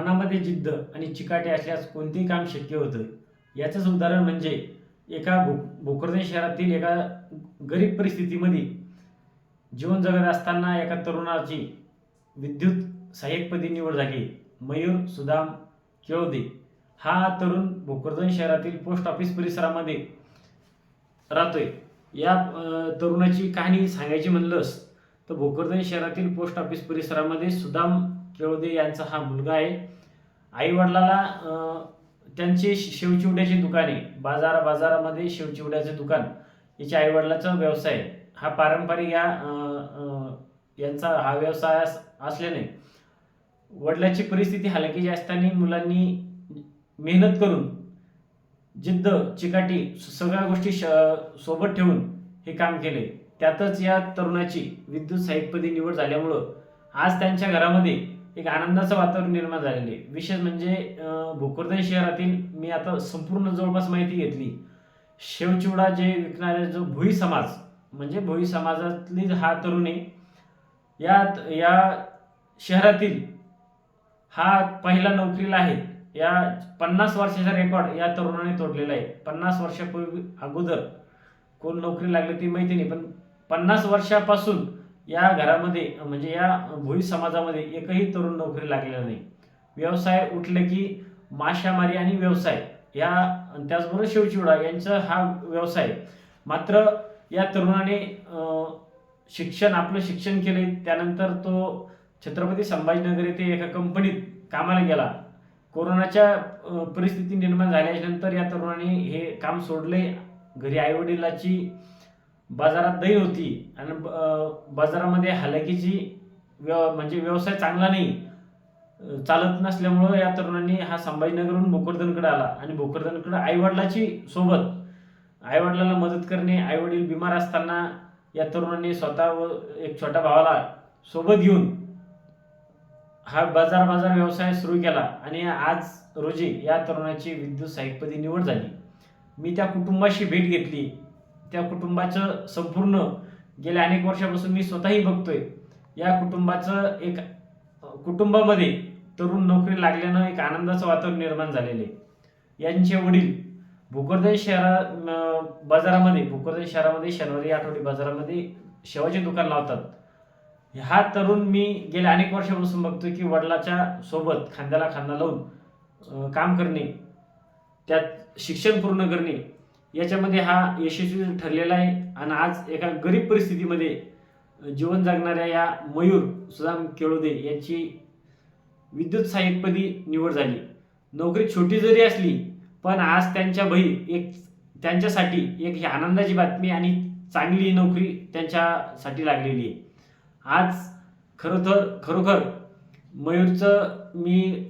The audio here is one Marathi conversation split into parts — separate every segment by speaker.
Speaker 1: मनामध्ये जिद्द आणि चिकाटी असल्यास कोणतेही काम शक्य होतं? याचंच उदाहरण म्हणजे एका भो भोकरदन शहरातील एका गरीब परिस्थितीमध्ये जीवन जगत असताना एका तरुणाची विद्युत सहाय्यकपदी निवड झाली. मयूर सुदाम केळोदे हा तरुण भोकरदन शहरातील पोस्ट ऑफिस परिसरामध्ये राहतोय. या तरुणाची कहाणी सांगायची म्हणलंस तर भोकरदन शहरातील पोस्ट ऑफिस परिसरामध्ये सुदाम केळोदे यांचा हा मुलगा आहे. आई वडिलाला त्यांचे शे- शेवचिवड्याचे दुकान बाजार बाजारामध्ये शेवचिवड्याचे दुकान. याच्या आई वडिलाचा व्यवसाय हा पारंपरिक या यांचा हा व्यवसाय अस- असल्याने वडिलाची परिस्थिती हलकी असताना मुलांनी मेहनत करून जिद्द चिकाटी सगळ्या गोष्टी श- सोबत ठेवून हे काम केले. त्यातच या तरुणाची विद्युत साहित्यपदी निवड झाल्यामुळं आज त्यांच्या घरामध्ये एक आनंदाचं वातावरण निर्माण झालेलं आहे. विशेष म्हणजे भोकरदन शहरातील मी आता संपूर्ण जवळपास माहिती घेतली. शेवचिवडा जे विकणारे जो भोई समाज म्हणजे भोई समाजातली हा तरुण आहे या या शहरातील हा पहिला नोकरीला आहे. या पन्नास वर्षाचा रेकॉर्ड या तरुणाने तोडलेला आहे. पन्नास वर्षापूर्वी अगोदर कोण नोकरी लागली ती माहिती नाही पण पन्नास वर्षापासून या घरामध्ये म्हणजे या भोई समाजामध्ये एकही तरुण नोकरी लागलेला नाही. व्यवसाय उठले की माशामारी आणि व्यवसाय या त्याचबरोबर शिवचिवडा यांचा हा व्यवसाय. मात्र या तरुणाने शिक्षण आपलं शिक्षण केले त्यानंतर तो छत्रपती संभाजीनगर येथे एका कंपनीत कामाला गेला. कोरोनाच्या परिस्थिती निर्माण झाल्यानंतर या तरुणाने हे काम सोडले घरी आईवडिलाची बाजारात दही होती आणि बाजारामध्ये हलकीची व्यव म्हणजे व्यवसाय चांगला नाही चालत नसल्यामुळं या तरुणांनी हा संभाजीनगरहून भोकरदनकडे आला आणि भोकरदनकडे आईवडिलाची सोबत आईवडिलाला मदत करणे आईवडील बिमार असताना या तरुणांनी स्वतः व एक छोट्या भावाला सोबत घेऊन हा बाजार बाजार व्यवसाय सुरू केला आणि आज रोजी या तरुणाची विद्युत सहाय्यकपदी निवड झाली. मी त्या कुटुंबाशी भेट घेतली. त्या कुटुंबाचं संपूर्ण गेल्या अनेक वर्षापासून मी स्वतःही बघतोय. या कुटुंबाचं एक कुटुंबामध्ये तरुण नोकरी लागल्यानं एक आनंदाचं वातावरण निर्माण झालेलं आहे. यांचे वडील भोकरदन शहरा बाजारामध्ये भोकरदन शहरामध्ये शनिवारी आठवडी बाजारामध्ये शेवाचे दुकान लावतात. हा तरुण मी गेल्या अनेक वर्षापासून बघतो की वडिलाच्या सोबत खांद्याला खांदा लावून काम करणे त्यात शिक्षण पूर्ण करणे याच्यामध्ये हा यशस्वी ठरलेला आहे. आणि आज एका गरीब परिस्थितीमध्ये जीवन जगणाऱ्या या मयूर सुदाम केळोदे यांची विद्युत सहाय्यकपदी निवड झाली. नोकरी छोटी जरी असली पण आज त्यांच्या बही एक त्यांच्यासाठी एक ही आनंदाची बातमी आणि चांगली नोकरी त्यांच्यासाठी लागलेली आहे. आज खरोखर खरोखर मयूरचं मी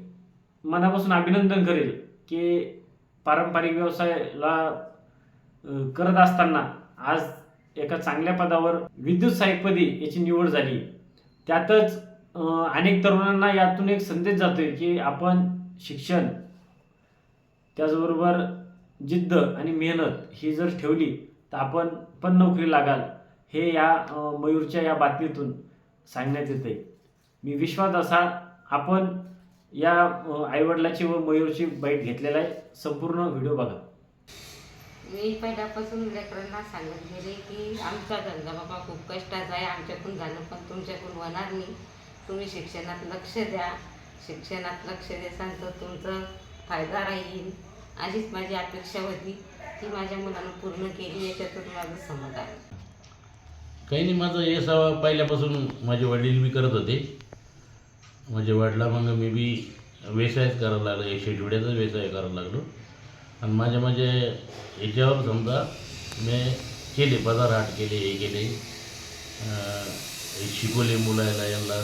Speaker 1: मनापासून अभिनंदन करेल की पारंपरिक व्यवसायाला करत असताना आज एका चांगल्या पदावर विद्युत सहाय्यकपदी याची निवड झाली. त्यातच अनेक तरुणांना यातून एक संदेश जातोय की आपण शिक्षण त्याचबरोबर जिद्द आणि मेहनत ही जर ठेवली तर आपण पण नोकरी लागाल. हे या मयूरच्या या बातमीतून सांगण्यात येते मी विश्वास असा आपण या आईवडिलाची व मयूरची बाईट घेतलेला आहे. संपूर्ण व्हिडिओ बघा.
Speaker 2: मी पहिल्यापासून लेकरांना सांगत गेले की आमचा धंदा बाबा खूप कष्टाचा आहे आमच्याकडून झालं पण तुमच्याकडून होणार नाही. तुम्ही शिक्षणात लक्ष द्या. शिक्षणात लक्ष देसान तर तुमचा फायदा राहील. अशीच माझी अपेक्षा होती. ती माझ्या मुलानं पूर्ण केली याच्यातून माझं समाधान
Speaker 3: काही नाही माझं हे सवा पहिल्यापासून माझे वडील बी करत होते. माझे वडिला मग मी बी व्यवसायच करायला लागलो हे शेटवड्याचाच व्यवसाय करायला लागलो. आणि माझ्या माझे याच्यावर समजा मी केले बाजार हाट केले हे केले. हे शिकवले मुलायला यांना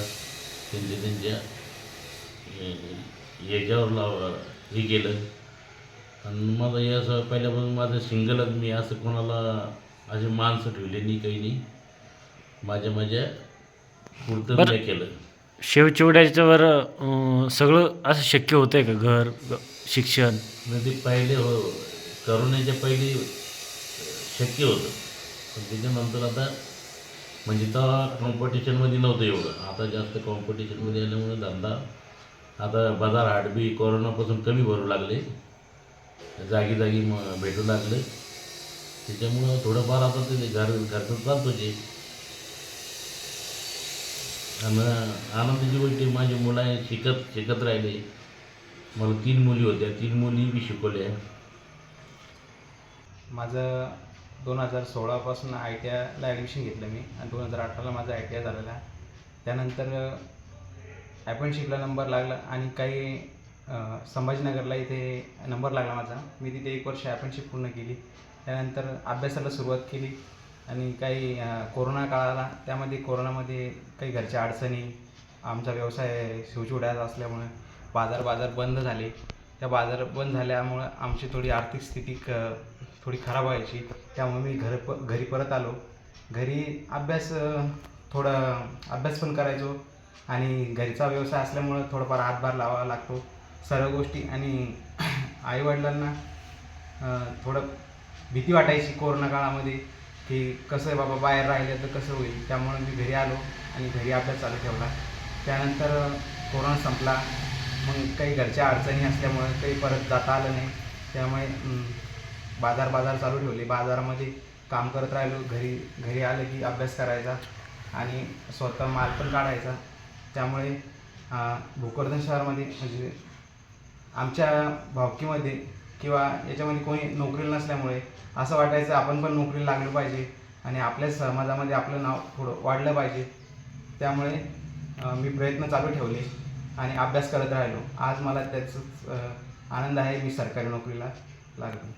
Speaker 3: त्यांच्या त्यांच्या याच्यावर लाव हे केलं. आणि माझं हे असं पहिल्यापासून माझं सिंगलच मी असं कोणाला असे माणसं ठेवले नाही काही नाही. माझ्या माझ्या पुरतं
Speaker 1: बरं.
Speaker 3: मी केलं.
Speaker 1: शेवचिवड्याच्यावर सगळं असं शक्य होतंय का घर? शिक्षण.
Speaker 3: म्हणजे ते पहिले हो करोनाच्या पहिले शक्य होतं. पण त्याच्यानंतर आता म्हणजे तेव्हा कॉम्पिटिशनमध्ये नव्हतं एवढं. आता जास्त कॉम्पिटिशनमध्ये आल्यामुळे धंदा आता बाजार हाटबी कोरोनापासून कमी भरू लागले. जागी जागी मग भेटू लागले. त्याच्यामुळं थोडंफार आता ते घर घरचं चालतो जे. आणि आनंदाची गोष्टी माझी मुलं आहे शिकत शिकत राहिले. मला तीन मुली होत्या. तीन मुली मी शिकवल्या
Speaker 4: माझं दोन हजार सोळापासून आय टी आयला ॲडमिशन घेतलं मी आणि दोन हजार अठराला माझा आय टी आय झालेला. त्यानंतर ॲपरेंटशिपला नंबर लागला आणि काही संभाजीनगरला इथे नंबर लागला माझा. मी तिथे एक वर्ष ॲपरेंटशिप पूर्ण केली. त्यानंतर अभ्यासाला सुरुवात केली आणि काही कोरोना काळाला त्यामध्ये कोरोनामध्ये काही घरच्या अडचणी आमचा व्यवसाय शिवचिवड्याचा असल्यामुळे बाजार बाजार बंद झाले. त्या बाजार बंद झाल्यामुळं आमची थोडी आर्थिक स्थिती क थोडी खराब व्हायची. त्यामुळे मी घर प घरी परत आलो. घरी अभ्यास थोडा अभ्यास पण करायचो आणि घरचा व्यवसाय असल्यामुळं थोडंफार हातभार लावावा लागतो. सर्व गोष्टी आणि आईवडिलांना थोडं भीती वाटायची कोरोना काळामध्ये की कसं आहे बाबा बाहेर राहिलं तर कसं होईल. त्यामुळे मी घरी आलो आणि घरी अभ्यास चालू ठेवला. त्यानंतर कोरोना संपला. मग काही घरच्या अडचणी असल्यामुळे काही परत जाता आलं नाही. त्यामुळे बाजार बाजार चालू ठेवले. बाजारामध्ये काम करत राहिलो. घरी घरी आलं की अभ्यास करायचा आणि स्वतः माल पण काढायचा. त्यामुळे भोकरदन शहरामध्ये म्हणजे आमच्या भावकीमध्ये किंवा याच्यामध्ये कोणी नोकरीला नसल्यामुळे असं वाटायचं आपण पण नोकरीला लागलं पाहिजे आणि आपल्या समाजामध्ये आपलं नाव थोडं वाढलं पाहिजे. त्यामुळे मी प्रयत्न चालू ठेवले. आणि अभ्यास करत राहिलो. आज मला त्याचाच आनंद आहे मी सरकारी नोकरीला लागलो.